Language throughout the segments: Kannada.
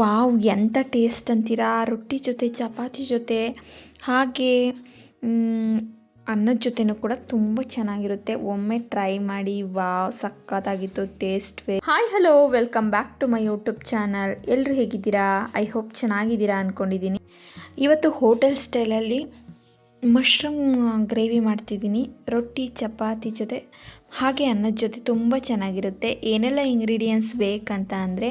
ವಾವ್ ಎಂಥ ಟೇಸ್ಟ್ ಅಂತೀರಾ? ರೊಟ್ಟಿ ಜೊತೆ, ಚಪಾತಿ ಜೊತೆ, ಹಾಗೆ ಅನ್ನದ ಜೊತೆನೂ ಕೂಡ ತುಂಬ ಚೆನ್ನಾಗಿರುತ್ತೆ. ಒಮ್ಮೆ ಟ್ರೈ ಮಾಡಿ, ವಾವ್ ಸಕ್ಕತ್ತಾಗಿತ್ತು taste way hi hello welcome back to my YouTube channel ಎಲ್ಲರೂ ಹೇಗಿದ್ದೀರಾ? ಐ ಹೋಪ್ ಚೆನ್ನಾಗಿದ್ದೀರಾ ಅಂದ್ಕೊಂಡಿದ್ದೀನಿ ಇವತ್ತು ಹೋಟೆಲ್ ಸ್ಟೈಲಲ್ಲಿ ಮಶ್ರೂಮ್ ಗ್ರೇವಿ ಮಾಡ್ತಿದ್ದೀನಿ. ರೊಟ್ಟಿ, ಚಪಾತಿ ಜೊತೆ. ಹಾಗೆ ಅನ್ನದ ಜೊತೆ ತುಂಬ ಚೆನ್ನಾಗಿರುತ್ತೆ. ಏನೆಲ್ಲ ಇಂಗ್ರೀಡಿಯೆಂಟ್ಸ್ ಬೇಕಂತ ಅಂದರೆ,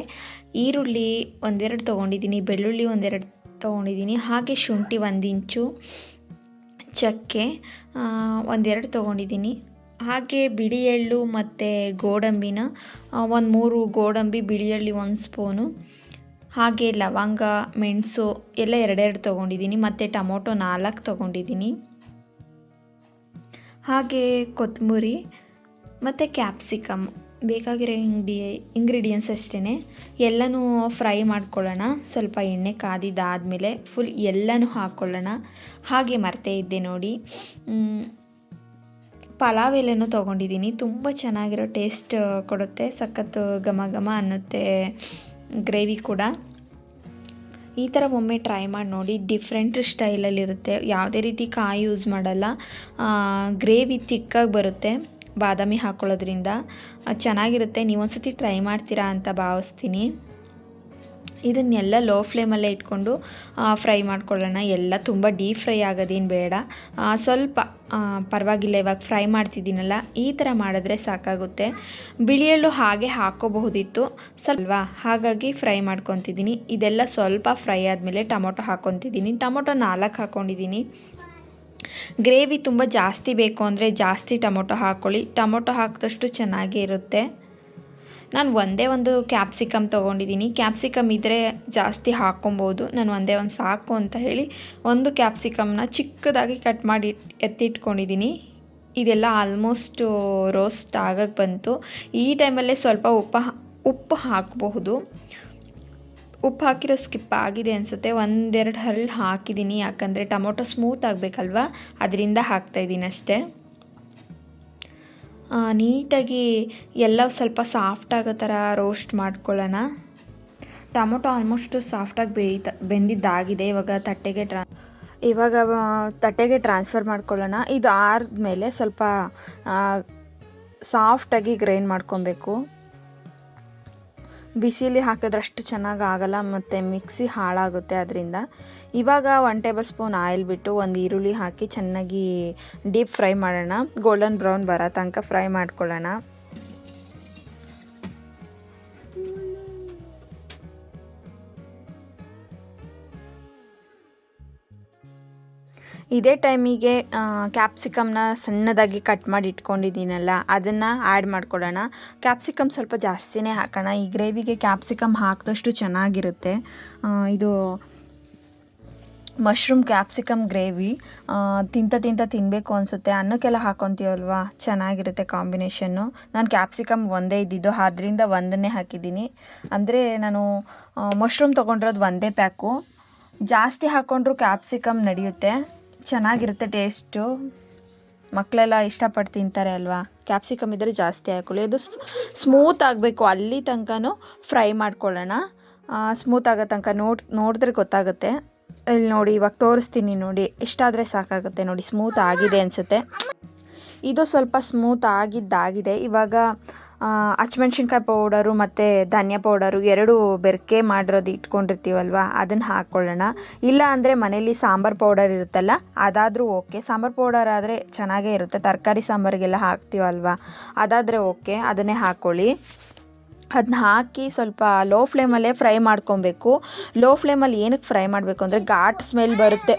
ಈರುಳ್ಳಿ ಒಂದೆರಡು ತೊಗೊಂಡಿದ್ದೀನಿ, ಬೆಳ್ಳುಳ್ಳಿ ಒಂದೆರಡು ತೊಗೊಂಡಿದ್ದೀನಿ, ಹಾಗೆ ಶುಂಠಿ ಒಂದು ಇಂಚು ಚಕ್ಕೆ ಒಂದೆರಡು ತೊಗೊಂಡಿದ್ದೀನಿ. ಹಾಗೆ ಬಿಳಿ ಎಳ್ಳು ಮತ್ತು ಗೋಡಂಬಿನ ಒಂದು ಮೂರು ಗೋಡಂಬಿ ಬಿಳಿ ಎಳ್ಳು ಒಂದು ಸ್ಪೂನು, ಹಾಗೆ ಲವಂಗ, ಮೆಣಸು ಎಲ್ಲ ಎರಡೆರಡು ತೊಗೊಂಡಿದ್ದೀನಿ, ಮತ್ತು ಟೊಮೊಟೊ ನಾಲ್ಕು ತೊಗೊಂಡಿದ್ದೀನಿ. ಹಾಗೆ ಕೊತ್ತಂಬರಿ ಮತ್ತು ಕ್ಯಾಪ್ಸಿಕಮ್ ಬೇಕಾಗಿರೋ ಇಂಗ್ಡಿ ಇಂಗ್ರೀಡಿಯೆಂಟ್ಸ್ ಅಷ್ಟೇ ಎಲ್ಲನೂ ಫ್ರೈ ಮಾಡ್ಕೊಳ್ಳೋಣ. ಸ್ವಲ್ಪ ಎಣ್ಣೆ ಕಾದಿದ್ದಾದಮೇಲೆ ಫುಲ್ ಎಲ್ಲನೂ ಹಾಕ್ಕೊಳ್ಳೋಣ ಹಾಗೆ ಮರ್ತೇ ಇದ್ದೆ ನೋಡಿ. ಪಲಾವ್ ಎಲೆನೂ ತೊಗೊಂಡಿದ್ದೀನಿ. ತುಂಬ ಚೆನ್ನಾಗಿರೋ ಟೇಸ್ಟ್ ಕೊಡುತ್ತೆ. ಸಖತ್ತು ಘಮ ಘಮ ಅನ್ನುತ್ತೆ ಗ್ರೇವಿ ಕೂಡ. ಈ ಥರ ಒಮ್ಮೆ ಟ್ರೈ ಮಾಡಿ ನೋಡಿ. ಡಿಫ್ರೆಂಟ್ ಸ್ಟೈಲಲ್ಲಿರುತ್ತೆ ಯಾವುದೇ ರೀತಿ ಕಾಯಿ ಯೂಸ್ ಮಾಡಲ್ಲ. ಗ್ರೇವಿ ಚಿಕ್ಕಾಗಿ ಬರುತ್ತೆ. ಬಾದಾಮಿ ಹಾಕ್ಕೊಳ್ಳೋದ್ರಿಂದ ಚೆನ್ನಾಗಿರುತ್ತೆ. ನೀವೊಂದ್ಸತಿ ಟ್ರೈ ಮಾಡ್ತೀರಾ ಅಂತ ಭಾವಿಸ್ತೀನಿ. ಇದನ್ನೆಲ್ಲ ಲೋ ಫ್ಲೇಮಲ್ಲೇ ಇಟ್ಕೊಂಡು ಫ್ರೈ ಮಾಡ್ಕೊಳ್ಳೋಣ. ಎಲ್ಲ ತುಂಬ ಡೀಪ್ ಫ್ರೈ ಆಗೋದೇನು ಬೇಡ. ಸ್ವಲ್ಪ ಪರವಾಗಿಲ್ಲ, ಇವಾಗ ಫ್ರೈ ಮಾಡ್ತಿದ್ದೀನಲ್ಲ, ಈ ಥರ ಮಾಡಿದ್ರೆ ಸಾಕಾಗುತ್ತೆ. ಬಿಳಿಯಲ್ಲೂ ಹಾಗೆ ಹಾಕೋಬಹುದಿತ್ತು. ಸ್ವಲ್ವಾ ಹಾಗಾಗಿ ಫ್ರೈ ಮಾಡ್ಕೊತಿದ್ದೀನಿ. ಇದೆಲ್ಲ ಸ್ವಲ್ಪ ಫ್ರೈ ಆದಮೇಲೆ ಟೊಮೊಟೊ ಹಾಕ್ಕೊತಿದ್ದೀನಿ ಟೊಮೊಟೊ ನಾಲ್ಕು ಹಾಕ್ಕೊಂಡಿದ್ದೀನಿ ಗ್ರೇವಿ ತುಂಬ ಜಾಸ್ತಿ ಬೇಕು ಅಂದರೆ ಜಾಸ್ತಿ ಟೊಮೊಟೊ ಹಾಕ್ಕೊಳ್ಳಿ. ಟೊಮೊಟೊ ಹಾಕಿದಷ್ಟು ಚೆನ್ನಾಗೇ ಇರುತ್ತೆ. ನಾನು ಒಂದೇ ಒಂದು ಕ್ಯಾಪ್ಸಿಕಮ್ ತೊಗೊಂಡಿದ್ದೀನಿ. ಕ್ಯಾಪ್ಸಿಕಮ್ ಇದ್ದರೆ ಜಾಸ್ತಿ ಹಾಕ್ಕೊಬೋದು. ನಾನು ಒಂದೇ ಒಂದು ಸಾಕು ಅಂತ ಹೇಳಿ ಒಂದು ಕ್ಯಾಪ್ಸಿಕಮ್ನ ಚಿಕ್ಕದಾಗಿ ಕಟ್ ಮಾಡಿ ಎತ್ತಿಟ್ಕೊಂಡಿದ್ದೀನಿ. ಇದೆಲ್ಲ ಆಲ್ಮೋಸ್ಟು ರೋಸ್ಟ್ ಆಗಕ್ಕೆ ಬಂತು. ಈ ಟೈಮಲ್ಲೇ ಸ್ವಲ್ಪ ಉಪ್ಪು ಉಪ್ಪು ಹಾಕಬಹುದು. ಉಪ್ಪು ಹಾಕಿರೋ ಸ್ಕಿಪ್ ಆಗಿದೆ ಅನಿಸುತ್ತೆ. ಒಂದೆರಡು ಹರಳು ಹಾಕಿದ್ದೀನಿ ಯಾಕಂದರೆ ಟೊಮೊಟೊ ಸ್ಮೂತ್ ಆಗಬೇಕಲ್ವಾ? ಅದರಿಂದ ಹಾಕ್ತಾಯಿದ್ದೀನಿ ಅಷ್ಟೇ. ನೀಟಾಗಿ ಎಲ್ಲ ಸ್ವಲ್ಪ ಸಾಫ್ಟ್ ಆಗೋ ಥರ ರೋಸ್ಟ್ ಮಾಡ್ಕೊಳ್ಳೋಣ. ಟೊಮೊಟೊ ಆಲ್ಮೋಸ್ಟ್ ಸಾಫ್ಟಾಗಿ ಬೇಯ್ತ, ಬೆಂದಿದ್ದಾಗಿದೆ. ಇವಾಗ ತಟ್ಟೆಗೆ ಟ್ರಾ, ಇವಾಗ ತಟ್ಟೆಗೆ ಟ್ರಾನ್ಸ್ಫರ್ ಮಾಡ್ಕೊಳ್ಳೋಣ. ಇದು ಆದ್ಮೇಲೆ ಸ್ವಲ್ಪ ಸಾಫ್ಟಾಗಿ ಗ್ರೈಂಡ್ ಮಾಡ್ಕೊಬೇಕು. ಬಿಸಿಲಿ ಹಾಕಿದ್ರಷ್ಟು ಚೆನ್ನಾಗಿ ಆಗಲ್ಲ ಮತ್ತು ಮಿಕ್ಸಿ ಹಾಳಾಗುತ್ತೆ ಅದರಿಂದ. ಇವಾಗ ಒನ್ ಟೇಬಲ್ ಸ್ಪೂನ್ ಆಯಿಲ್ ಬಿಟ್ಟು ಒಂದು ಈರುಳ್ಳಿ ಹಾಕಿ ಚೆನ್ನಾಗಿ ಡೀಪ್ ಫ್ರೈ ಮಾಡೋಣ. ಗೋಲ್ಡನ್ ಬ್ರೌನ್ ಬರೋ ತನಕ ಫ್ರೈ ಮಾಡ್ಕೊಳ್ಳೋಣ. ಇದೇ ಟೈಮಿಗೆ ಕ್ಯಾಪ್ಸಿಕಮ್ನ ಸಣ್ಣದಾಗಿ ಕಟ್ ಮಾಡಿ ಇಟ್ಕೊಂಡಿದ್ದೀನಲ್ಲ, ಅದನ್ನು ಆ್ಯಡ್ ಮಾಡ್ಕೊಳ್ಳೋಣ ಕ್ಯಾಪ್ಸಿಕಮ್ ಸ್ವಲ್ಪ ಜಾಸ್ತಿನೇ ಹಾಕೋಣ. ಈ ಗ್ರೇವಿಗೆ ಕ್ಯಾಪ್ಸಿಕಮ್ ಹಾಕಿದಷ್ಟು ಚೆನ್ನಾಗಿರುತ್ತೆ. ಇದು ಮಶ್ರೂಮ್ ಕ್ಯಾಪ್ಸಿಕಮ್ ಗ್ರೇವಿ ತಿಂತ ತಿಂತ ತಿನ್ನಬೇಕು ಅನಿಸುತ್ತೆ. ಅನ್ನಕ್ಕೆಲ್ಲ ಹಾಕೊತೀವಲ್ವಾ? ಚೆನ್ನಾಗಿರುತ್ತೆ ಕಾಂಬಿನೇಷನ್ನು. ನಾನು ಕ್ಯಾಪ್ಸಿಕಮ್ ಒಂದೇ ಇದ್ದಿದ್ದು, ಅದರಿಂದ ಒಂದನ್ನೇ ಹಾಕಿದ್ದೀನಿ. ಅಂದರೆ ನಾನು ಮಶ್ರೂಮ್ ತೊಗೊಂಡಿರೋದು ಒಂದೇ ಪ್ಯಾಕು ಜಾಸ್ತಿ ಹಾಕ್ಕೊಂಡ್ರೂ ಕ್ಯಾಪ್ಸಿಕಮ್ ನಡೆಯುತ್ತೆ. ಚೆನ್ನಾಗಿರುತ್ತೆ ಟೇಸ್ಟು. ಮಕ್ಕಳೆಲ್ಲ ಇಷ್ಟಪಟ್ಟು ತಿಂತಾರೆ ಅಲ್ವಾ? ಕ್ಯಾಪ್ಸಿಕಮ್ ಇದ್ದರೆ ಜಾಸ್ತಿ ಹಾಕೊಳ್ಳಿ. ಅದು ಸ್ಮೂತ್ ಆಗಬೇಕು. ಅಲ್ಲಿ ತನಕನೂ ಫ್ರೈ ಮಾಡ್ಕೊಳ್ಳೋಣ. ಸ್ಮೂತ್ ಆಗೋ ತನಕ ನೋಡ್, ನೋಡಿದ್ರೆ ಗೊತ್ತಾಗುತ್ತೆ. ಇಲ್ಲಿ ನೋಡಿ, ಇವಾಗ ತೋರಿಸ್ತೀನಿ ನೋಡಿ. ಇಷ್ಟಾದರೆ ಸಾಕಾಗುತ್ತೆ ನೋಡಿ. ಸ್ಮೂತ್ ಆಗಿದೆ ಅನಿಸುತ್ತೆ. ಇದು ಸ್ವಲ್ಪ ಸ್ಮೂತ್ ಆಗಿದ್ದಾಗಿದೆ. ಇವಾಗ ಹಚ್ಮೆಣ್ಸಿನ್ಕಾಯಿ ಪೌಡರು ಮತ್ತು ಧನಿಯಾ ಪೌಡರು ಎರಡು ಬೆರಕೆ ಮಾಡಿರೋದು ಇಟ್ಕೊಂಡಿರ್ತೀವಲ್ವ, ಅದನ್ನು ಹಾಕ್ಕೊಳ್ಳೋಣ ಇಲ್ಲ ಅಂದರೆ ಮನೇಲಿ ಸಾಂಬಾರು ಪೌಡರ್ ಇರುತ್ತಲ್ಲ, ಅದಾದರೂ ಓಕೆ. ಸಾಂಬಾರು ಪೌಡರ್ ಆದರೆ ಚೆನ್ನಾಗೇ ಇರುತ್ತೆ, ತರಕಾರಿ ಸಾಂಬಾರಿಗೆಲ್ಲ ಹಾಕ್ತೀವಲ್ವ, ಅದಾದರೆ ಓಕೆ, ಅದನ್ನೇ ಹಾಕ್ಕೊಳ್ಳಿ ಅದನ್ನ ಹಾಕಿ ಸ್ವಲ್ಪ ಲೋ ಫ್ಲೇಮಲ್ಲೇ ಫ್ರೈ ಮಾಡ್ಕೊಬೇಕು. ಲೋ ಫ್ಲೇಮಲ್ಲಿ ಏನಕ್ಕೆ ಫ್ರೈ ಮಾಡಬೇಕು ಅಂದರೆ ಘಾಟ್ ಸ್ಮೆಲ್ ಬರುತ್ತೆ.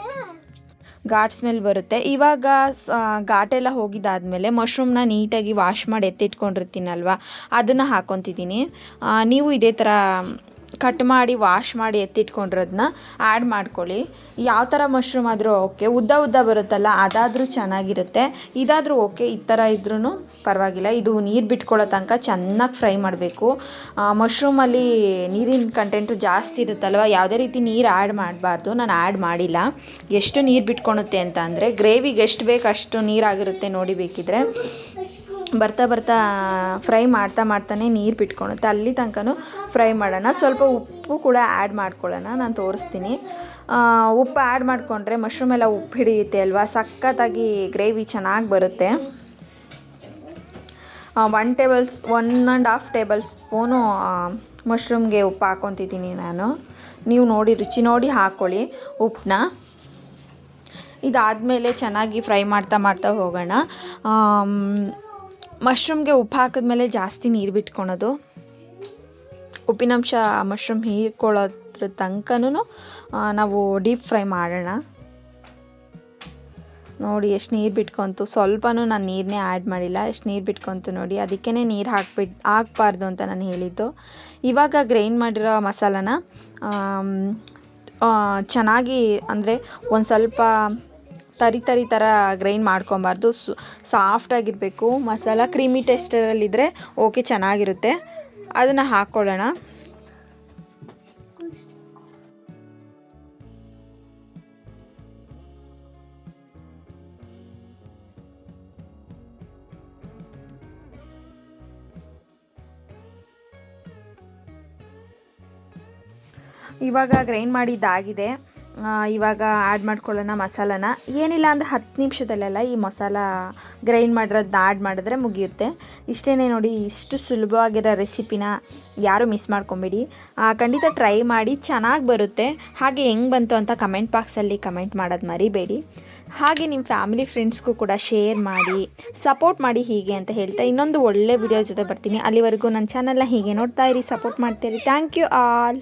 ಘಾಟ್ ಸ್ಮೆಲ್ ಬರುತ್ತೆ. ಇವಾಗ ಘಾಟೆಲ್ಲ ಹೋಗಿದ್ದಾದಮೇಲೆ ಮಶ್ರೂಮ್ನ ನೀಟಾಗಿ ವಾಶ್ ಮಾಡಿ ಎತ್ತಿಟ್ಕೊಂಡಿರ್ತೀನಲ್ವ? ಅದನ್ನು ಹಾಕ್ಕೊತಿದ್ದೀನಿ ನೀವು ಇದೇ ಥರ ಕಟ್ ಮಾಡಿ ವಾಶ್ ಮಾಡಿ ಎತ್ತಿಟ್ಕೊಂಡಿರೋದನ್ನ ಆ್ಯಡ್ ಮಾಡ್ಕೊಳ್ಳಿ. ಯಾವ ಥರ ಮಶ್ರೂಮ್ ಆದರೂ ಓಕೆ ಉದ್ದ ಉದ್ದ ಬರುತ್ತಲ್ಲ, ಅದಾದರೂ ಚೆನ್ನಾಗಿರುತ್ತೆ. ಇದಾದರೂ ಓಕೆ ಈ ಥರ ಇದ್ರೂ ಪರವಾಗಿಲ್ಲ. ಇದು ನೀರು ಬಿಟ್ಕೊಳ್ಳೋ ತನಕ ಚೆನ್ನಾಗಿ ಫ್ರೈ ಮಾಡಬೇಕು. ಮಶ್ರೂಮಲ್ಲಿ ನೀರಿನ ಕಂಟೆಂಟು ಜಾಸ್ತಿ ಇರುತ್ತಲ್ವ, ಯಾವುದೇ ರೀತಿ ನೀರು ಆ್ಯಡ್ ಮಾಡಬಾರ್ದು. ನಾನು ಆ್ಯಡ್ ಮಾಡಿಲ್ಲ. ಎಷ್ಟು ನೀರು ಬಿಟ್ಕೊಳುತ್ತೆ ಅಂತ ಅಂದರೆ ಗ್ರೇವಿಗೆ ಎಷ್ಟು ಬೇಕು ಅಷ್ಟು ನೀರಾಗಿರುತ್ತೆ ನೋಡಿ ಬೇಕಿದ್ರೆ. ಬರ್ತಾ ಬರ್ತಾ ಫ್ರೈ ಮಾಡ್ತಾ ಮಾಡ್ತಾನೆ ನೀರು ಬಿಟ್ಕೊಳುತ್ತೆ ಅಲ್ಲಿ ತನಕನೂ ಫ್ರೈ ಮಾಡೋಣ. ಸ್ವಲ್ಪ ಉಪ್ಪು ಕೂಡ ಆ್ಯಡ್ ಮಾಡ್ಕೊಳ್ಳೋಣ. ನಾನು ತೋರಿಸ್ತೀನಿ. ಉಪ್ಪು ಆ್ಯಡ್ ಮಾಡಿಕೊಂಡ್ರೆ ಮಶ್ರೂಮ್ ಎಲ್ಲ ಉಪ್ಪು ಹಿಡಿಯುತ್ತೆ ಅಲ್ವಾ? ಸಖತ್ತಾಗಿ ಗ್ರೇವಿ ಚೆನ್ನಾಗಿ ಬರುತ್ತೆ. One tables one and half tablespoon ಮಶ್ರೂಮ್ಗೆ ಉಪ್ಪು ಹಾಕ್ಕೊತಿದ್ದೀನಿ ನಾನು. ನೀವು ನೋಡಿ, ರುಚಿ ನೋಡಿ ಹಾಕ್ಕೊಳ್ಳಿ ಉಪ್ಪನ್ನ. ಇದಾದಮೇಲೆ ಚೆನ್ನಾಗಿ ಫ್ರೈ ಮಾಡ್ತಾ ಮಾಡ್ತಾ ಹೋಗೋಣ. ಮಶ್ರೂಮ್ಗೆ ಉಪ್ಪು ಹಾಕಿದ್ಮೇಲೆ ಜಾಸ್ತಿ ನೀರು ಬಿಟ್ಕೊಳೋದು. ಉಪ್ಪಿನಂಶ ಮಶ್ರೂಮ್ ಹೀರ್ಕೊಳ್ಳೋದ್ರ ತನಕನೂ ನಾವು ಡೀಪ್ ಫ್ರೈ ಮಾಡೋಣ. ನೋಡಿ ಎಷ್ಟು ನೀರು ಬಿಟ್ಕೊಂತು. ಸ್ವಲ್ಪನೂ ನಾನು ನೀರನ್ನೇ ಆ್ಯಡ್ ಮಾಡಿಲ್ಲ. ಎಷ್ಟು ನೀರು ಬಿಟ್ಕೊಂತು ನೋಡಿ. ಅದಕ್ಕೇ ನೀರು ಹಾಕ್ಬಿಟ್ಟು ಹಾಕ್ಬಾರ್ದು ಅಂತ ನಾನು ಹೇಳಿದ್ದು. ಇವಾಗ ಗ್ರೈಂಡ್ ಮಾಡಿರೋ ಮಸಾಲಾನ ಚೆನ್ನಾಗಿ, ಅಂದರೆ ಒಂದು ಸ್ವಲ್ಪ ತರಿ ತರಿ ಥರ ಗ್ರೈಂಡ್ ಮಾಡ್ಕೊಬಾರ್ದು. ಸು ಸಾಫ್ಟಾಗಿರಬೇಕು ಮಸಾಲ ಕ್ರೀಮಿ ಟೇಸ್ಟಲ್ಲಿದ್ದರೆ ಓಕೆ ಚೆನ್ನಾಗಿರುತ್ತೆ. ಅದನ್ನು ಹಾಕ್ಕೊಳ್ಳೋಣ ಇವಾಗ ಗ್ರೈಂಡ್ ಮಾಡಿದ್ದಾಗಿದೆ. ಇವಾಗ ಆ್ಯಡ್ ಮಾಡ್ಕೊಳ್ಳೋಣ ಮಸಾಲಾನ. ಏನಿಲ್ಲ ಅಂದರೆ ಹತ್ತು ನಿಮಿಷದಲ್ಲೆಲ್ಲ ಈ ಮಸಾಲ ಗ್ರೈಂಡ್ ಮಾಡಿರೋದನ್ನ ಆ್ಯಡ್ ಮಾಡಿದ್ರೆ ಮುಗಿಯುತ್ತೆ. ಇಷ್ಟೇ ನೋಡಿ, ಇಷ್ಟು ಸುಲಭವಾಗಿರೋ ರೆಸಿಪಿನ ಯಾರು ಮಿಸ್ ಮಾಡ್ಕೊಬೇಡಿ. ಖಂಡಿತ ಟ್ರೈ ಮಾಡಿ, ಚೆನ್ನಾಗಿ ಬರುತ್ತೆ. ಹಾಗೆ ಹೆಂಗೆ ಬಂತು ಅಂತ ಕಮೆಂಟ್ ಬಾಕ್ಸಲ್ಲಿ ಕಮೆಂಟ್ ಮಾಡೋದು ಮರಿಬೇಡಿ. ಹಾಗೆ ನಿಮ್ಮ ಫ್ಯಾಮಿಲಿ ಫ್ರೆಂಡ್ಸ್ಗೂ ಕೂಡ ಶೇರ್ ಮಾಡಿ ಸಪೋರ್ಟ್ ಮಾಡಿ ಹೀಗೆ ಅಂತ ಹೇಳ್ತಾ ಇನ್ನೊಂದು ಒಳ್ಳೆ ವಿಡಿಯೋ ಜೊತೆ ಬರ್ತೀನಿ. ಅಲ್ಲಿವರೆಗೂ ನನ್ನ ಚಾನಲ್ನ ಹೀಗೆ ನೋಡ್ತಾ ಇರಿ ಸಪೋರ್ಟ್ ಮಾಡ್ತೀರಿ ಥ್ಯಾಂಕ್ ಯು ಆಲ್